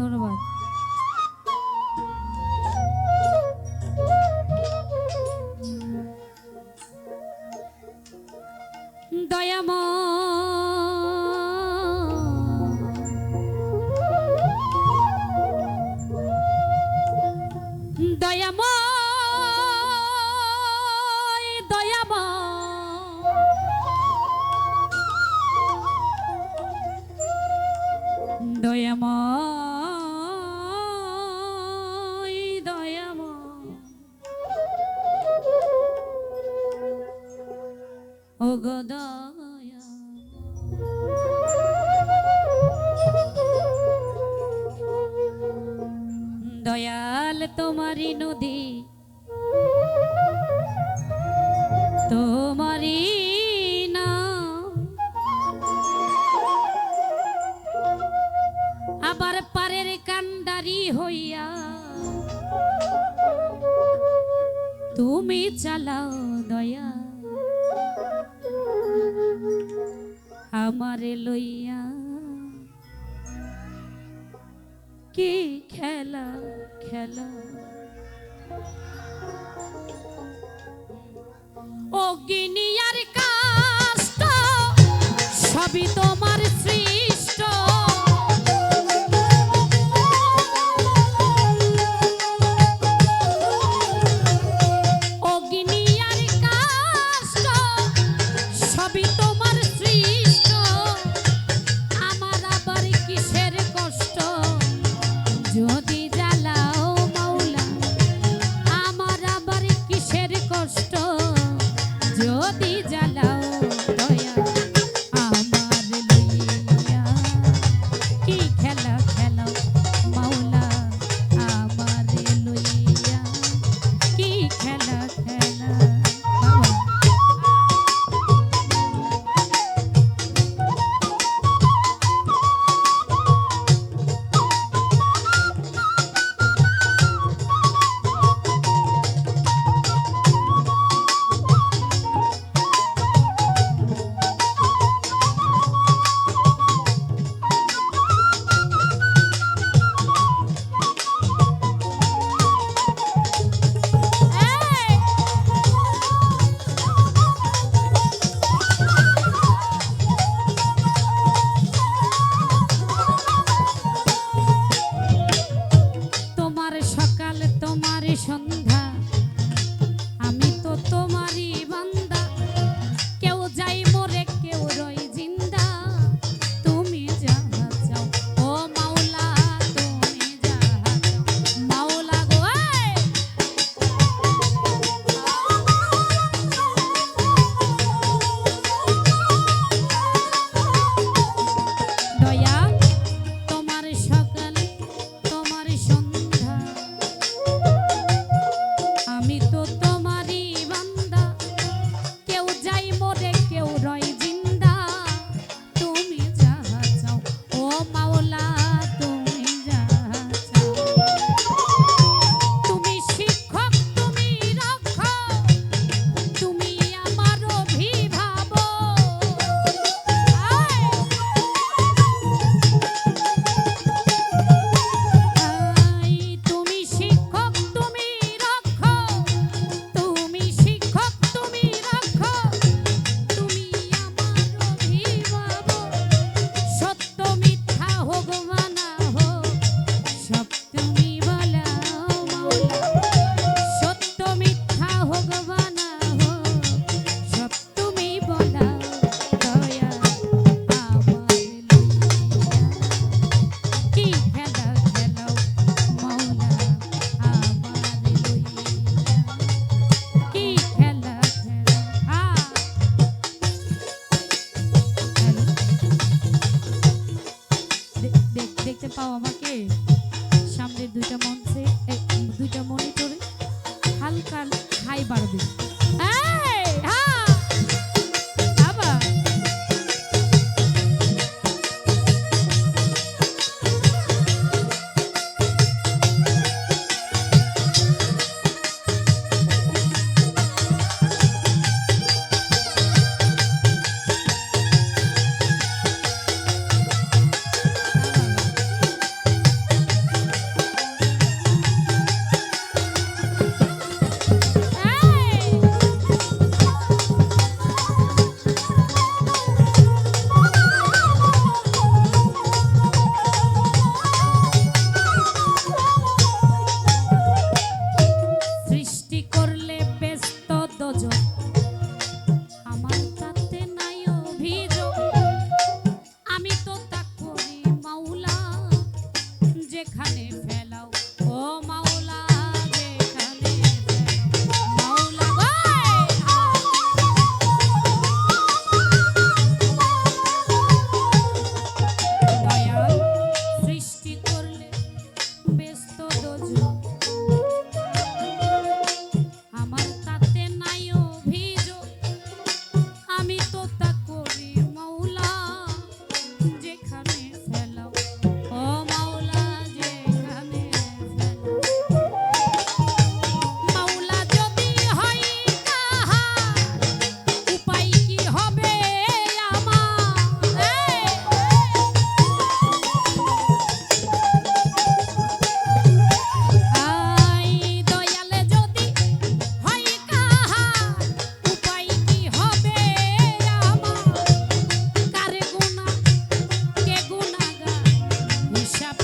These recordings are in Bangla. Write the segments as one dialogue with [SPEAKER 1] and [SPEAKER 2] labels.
[SPEAKER 1] ধন্যবাদ। তোমারই নদী। তোমারি আবার পারের কান্দারি হইয়া তুমি চালাও দয়া। আমারে লইয়া কি খেলা খেলা? অগ্নি আর কাস্ত সবই তো পাওয়া আমাকে। সামনের দুইটা মঞ্চে হিসাব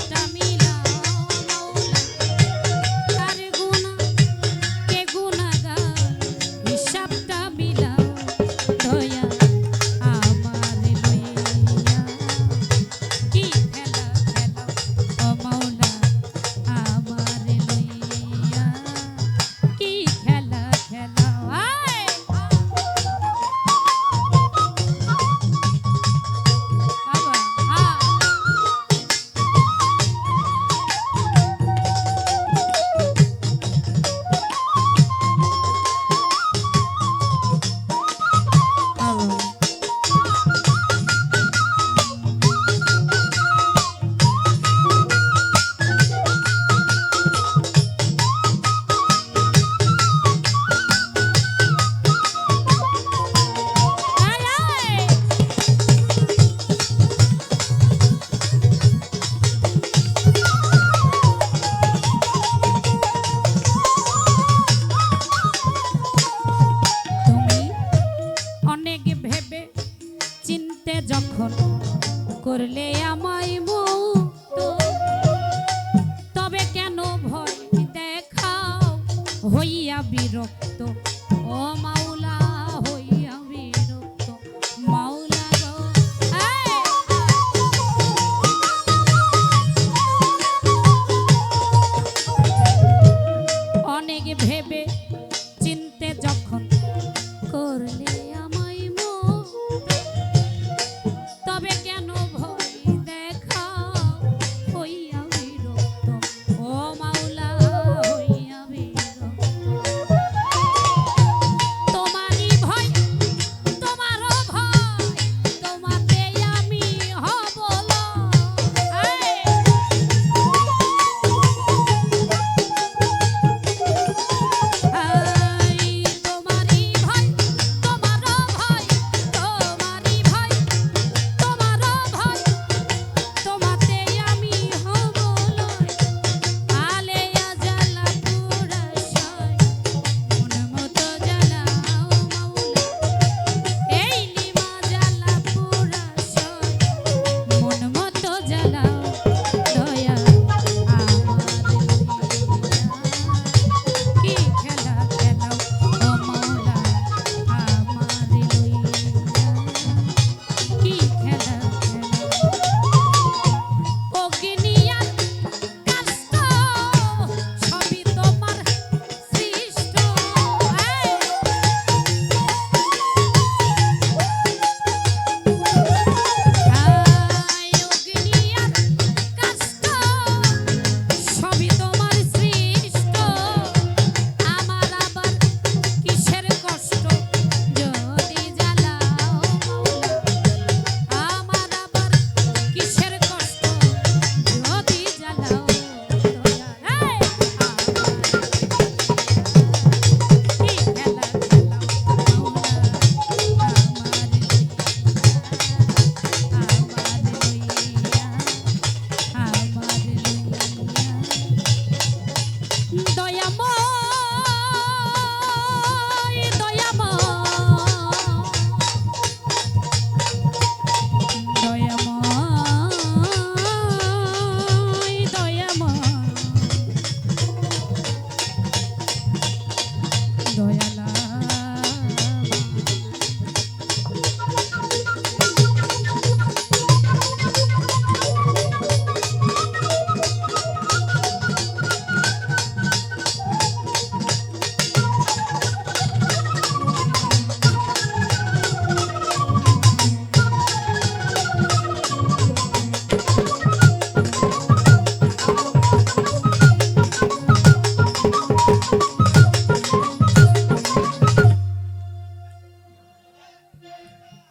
[SPEAKER 1] তো। ও মাউল